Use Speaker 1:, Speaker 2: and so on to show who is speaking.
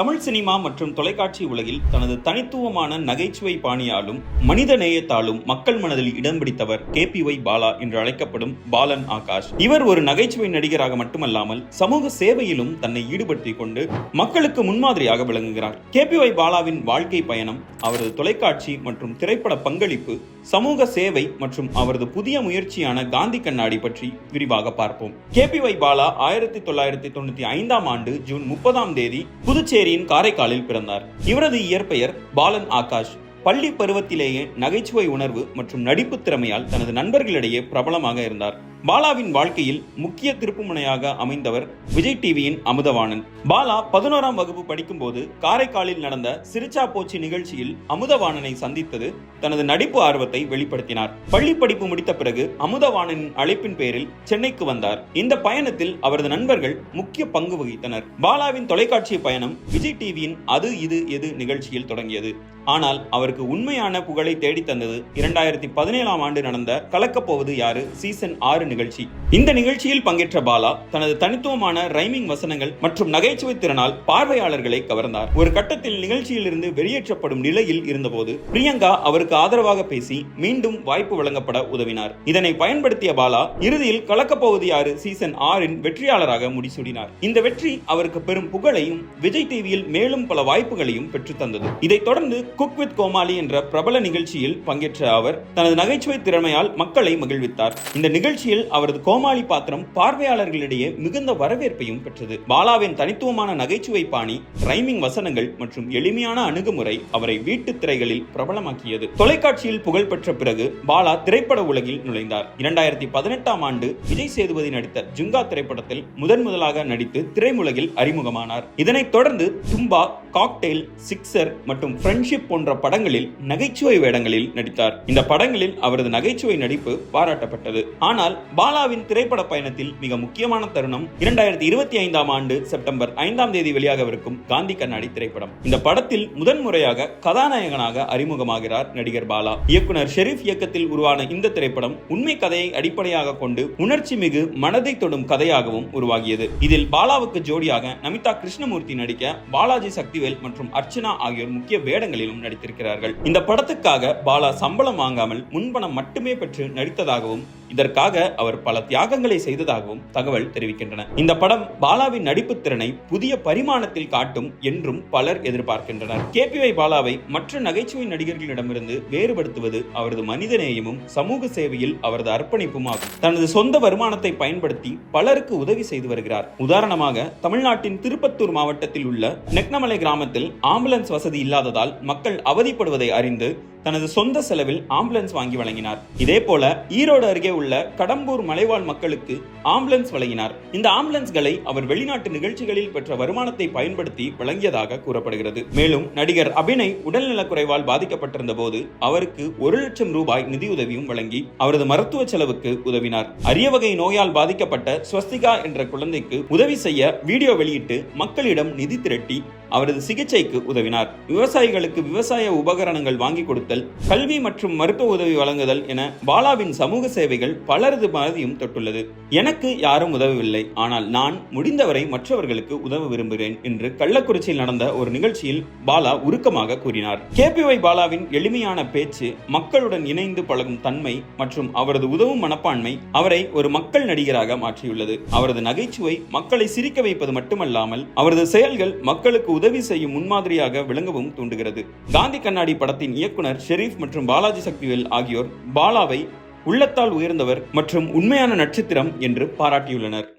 Speaker 1: Tamil cinema மற்றும் தொலைக்காட்சி உலகில் தனது தனித்துவமான நகைச்சுவை பாணியாலும் மனித நேயத்தாலும் மக்கள் மனதில் இடம் பிடித்தவர் கே பி ஒய் பாலா என்று அழைக்கப்படும் பாலன் ஆகாஷ். இவர் ஒரு நகைச்சுவை நடிகராக மட்டுமல்லாமல் சமூக சேவையிலும் தன்னை ஈடுபடுத்திக் கொண்டு மக்களுக்கு முன்மாதிரியாக விளங்குகிறார். கே பி ஒய் பாலாவின் வாழ்க்கை பயணம் அவரது தொலைக்காட்சி மற்றும் திரைப்பட பங்களிப்பு சமூக சேவை மற்றும் அவரது புதிய முயற்சியான காந்தி கண்ணாடி பற்றி விரிவாக பார்ப்போம். கே பி வை பாலா ஆயிரத்தி தொள்ளாயிரத்தி தொண்ணூத்தி ஐந்தாம் ஆண்டு ஜூன் முப்பதாம் தேதி புதுச்சேரியின் காரைக்காலில் பிறந்தார். இவரது இயற்பெயர் பாலன் ஆகாஷ். பள்ளி பருவத்திலேயே நகைச்சுவை உணர்வு மற்றும் நடிப்பு திறமையால் தனது நண்பர்களிடையே பிரபலமாக இருந்தார். பாலாவின் வாழ்க்கையில் முக்கிய திருப்புமுனையாக அமைந்தவர் விஜய் டிவியின் அமுதவாணன். பாலா பதினோராம் வகுப்பு படிக்கும்போது காரைக்காலில் நடந்த சிரிச்சா போச்சு நிகழ்ச்சியில் அமுதவாணனை சந்தித்தது தனது நடிப்பு ஆர்வத்தை வெளிப்படுத்தினார். பள்ளி படிப்பு முடித்த பிறகு அமுதவாணனின் அழைப்பின் பேரில் சென்னைக்கு வந்தார். இந்த பயணத்தில் அவரது நண்பர்கள் முக்கிய பங்கு வகித்தனர். பாலாவின் தொலைக்காட்சி பயணம் விஜய் டிவியின் அது இது எது நிகழ்ச்சியில் தொடங்கியது. ஆனால் அவருக்கு உண்மையான புகழை தேடி தந்தது இரண்டாயிரத்தி பதினேழாம் ஆண்டு நடந்த கலக்கப்போவது யாரு? சீசன் ஆறு நிகழ்ச்சி. இந்த நிகழ்ச்சியில் பங்கேற்ற பாலா தனது தனித்துவமான ரைமிங் வசனங்கள் மற்றும் நகைச்சுவை திறனால் பார்வையாளர்களை கவர்ந்தார். ஒரு கட்டத்தில் நிகழ்ச்சியில் இருந்து வெளியேற்றப்படும் நிலையில் இருந்தபோது பிரியங்கா அவருக்கு ஆதரவாக பேசி மீண்டும் வாய்ப்பு வழங்கப்பட உதவினார். இதனை பயன்படுத்திய பாலா இறுதியில் கலக்கப்போவது யாரு? சீசன் ஆறின் வெற்றியாளராக முடிசூடினார். இந்த வெற்றி அவருக்கு பெரும் புகழையும் விஜய் டிவியில் மேலும் பல வாய்ப்புகளையும் பெற்றுத்தந்தது இதைத் தொடர்ந்து குக் வித் கோமாளி என்ற பிரபல நிகழ்ச்சியில் பங்கேற்ற அவர் தனது நகைச்சுவை திறமையால் மக்களை மகிழ்வித்தார். இந்த நிகழ்ச்சியில் அவரது கோமாளி பாத்திரம் பார்வையாளர்களிடையே மிகுந்த வரவேற்பையும் பெற்றது. பாலாவின் தனித்துவமான நகைச்சுவை பாணி ரைமிங் வசனங்கள் மற்றும் எளிமையான அணுகுமுறை அவரை வீட்டு திரைகளில் பிரபலமாக்கியது. தொலைக்காட்சியில் புகழ் பெற்ற பிறகு பாலா திரைப்பட உலகில் நுழைந்தார். இரண்டாயிரத்தி பதினெட்டாம் ஆண்டு விஜய் சேதுபதி நடித்த ஜுங்கா திரைப்படத்தில் முதன் முதலாக நடித்து திரைமுலகில் அறிமுகமானார். இதனைத் தொடர்ந்து தும்பா காக்டெயில் சிக்ஸர் மற்றும் ஃப்ரெண்ட்ஷிப் போன்ற படங்களில் நகைச்சுவை வேடங்களில் நடித்தார். இந்த படங்களில் அவரது நகைச்சுவை நடிப்பு பாராட்டப்பட்டது. ஆனால் பாலாவின் திரைப்பட பயணத்தில் மிக முக்கியமான தருணம் இரண்டாயிரத்தி இருபத்தி ஐந்தாம் ஆண்டு செப்டம்பர் ஐந்தாம் தேதி வெளியாகவிருக்கும் காந்தி கண்ணாடி திரைப்படம். இந்த படத்தில் முதன்முறையாக கதாநாயகனாக அறிமுகமாகிறார் நடிகர் பாலா. இயக்குனர் ஷெரீப் இயக்கத்தில் உருவான இந்த திரைப்படம் உண்மை கதையை அடிப்படையாக கொண்டு உணர்ச்சி மிகு மனதை தொடும் கதையாகவும் உருவாகியது. இதில் பாலாவுக்கு ஜோடியாக நமிதா கிருஷ்ணமூர்த்தி நடிக்க பாலாஜி சக்திவேல் மற்றும் அர்ச்சனா ஆகியோர் முக்கிய வேடங்களில் படங்களிலும் நடித்திருக்கிறார்கள். இந்த படத்துக்காக பாலா சம்பளம் வாங்காமல் முன்பணம் மட்டுமே பெற்று நடித்ததாகவும் இதற்காக அவர் பல தியாகங்களை செய்ததாகவும் தகவல் தெரிவிக்கின்றன. இந்த படம் பாலாவின் நடிப்பு திறனை புதிய பரிமாணத்தில் காட்டும் என்றும் பலர் எதிர்பார்க்கின்றனர். கேபிஒய் பாலாவை மற்ற நகைச்சுவை நடிகர்களிடமிருந்து வேறுபடுத்துவது அவரது மனிதநேயமும் சமூக சேவையில் அவரது அர்ப்பணிப்பும் ஆகும். தனது சொந்த வருமானத்தை பயன்படுத்தி பலருக்கு உதவி செய்து வருகிறார். உதாரணமாக தமிழ்நாட்டின் திருப்பத்தூர் மாவட்டத்தில் உள்ள நெக்னமலை கிராமத்தில் ஆம்புலன்ஸ் வசதி இல்லாததால் மக்கள் அவதிப்படுவதை அறிந்து தனது சொந்த செலவில் ஆம்புலன்ஸ் வாங்கி வழங்கினார். இதே போல ஈரோடு அருகே உள்ள கடம்பூர் மலைவாழ் மக்களுக்கு ஆம்புலன்ஸ் வழங்கினார். இந்த ஆம்புலன்ஸ்களை அவர் வெளிநாட்டு நிகழ்ச்சிகளில் பெற்ற வருமானத்தை பயன்படுத்தி வழங்கியதாக கூறப்படுகிறது. மேலும் நடிகர் அபிநய் உடல்நலக்குறைவால் பாதிக்கப்பட்டிருந்த போது அவருக்கு ஒரு லட்சம் ரூபாய் நிதியுதவியும் வழங்கி அவரது மருத்துவ செலவுக்கு உதவினார். அரிய வகை நோயால் பாதிக்கப்பட்ட ஸ்வஸ்திகா என்ற குழந்தைக்கு உதவி செய்ய வீடியோ வெளியிட்டு மக்களிடம் நிதி திரட்டி அவரது சிகிச்சைக்கு உதவினார். விவசாயிகளுக்கு விவசாய உபகரணங்கள் வாங்கி கொடுத்தல் கல்வி மற்றும் மருத்துவ உதவி வழங்குதல் என பாலாவின் சமூக சேவைகள் பலரது மனதையும் தொட்டுள்ளது. எனக்கு யாரும் உதவவில்லை. ஆனால் நான் முடிந்தவரை மற்றவர்களுக்கு உதவ விரும்புகிறேன் என்று கள்ளக்குறிச்சியில் நடந்த ஒரு நிகழ்ச்சியில் பாலா உருக்கமாக கூறினார். கேபிஒய் பாலாவின் எளிமையான பேச்சு மக்களுடன் இணைந்து பழகும் தன்மை மற்றும் அவரது உதவும் மனப்பான்மை அவரை ஒரு மக்கள் நடிகராக மாற்றியுள்ளது. அவரது நகைச்சுவை மக்களை சிரிக்க வைப்பது மட்டுமல்லாமல் அவரது செயல்கள் மக்களுக்கு உதவி செய்யும் முன்மாதிரியாக விளங்கவும் தூண்டுகிறது. காந்தி கண்ணாடி படத்தின் இயக்குனர் ஷெரீப் மற்றும் பாலாஜி சக்திவேல் ஆகியோர் பாலாவை உள்ளத்தால் உயர்ந்தவர் மற்றும் உண்மையான நட்சத்திரம் என்று பாராட்டியுள்ளனர்.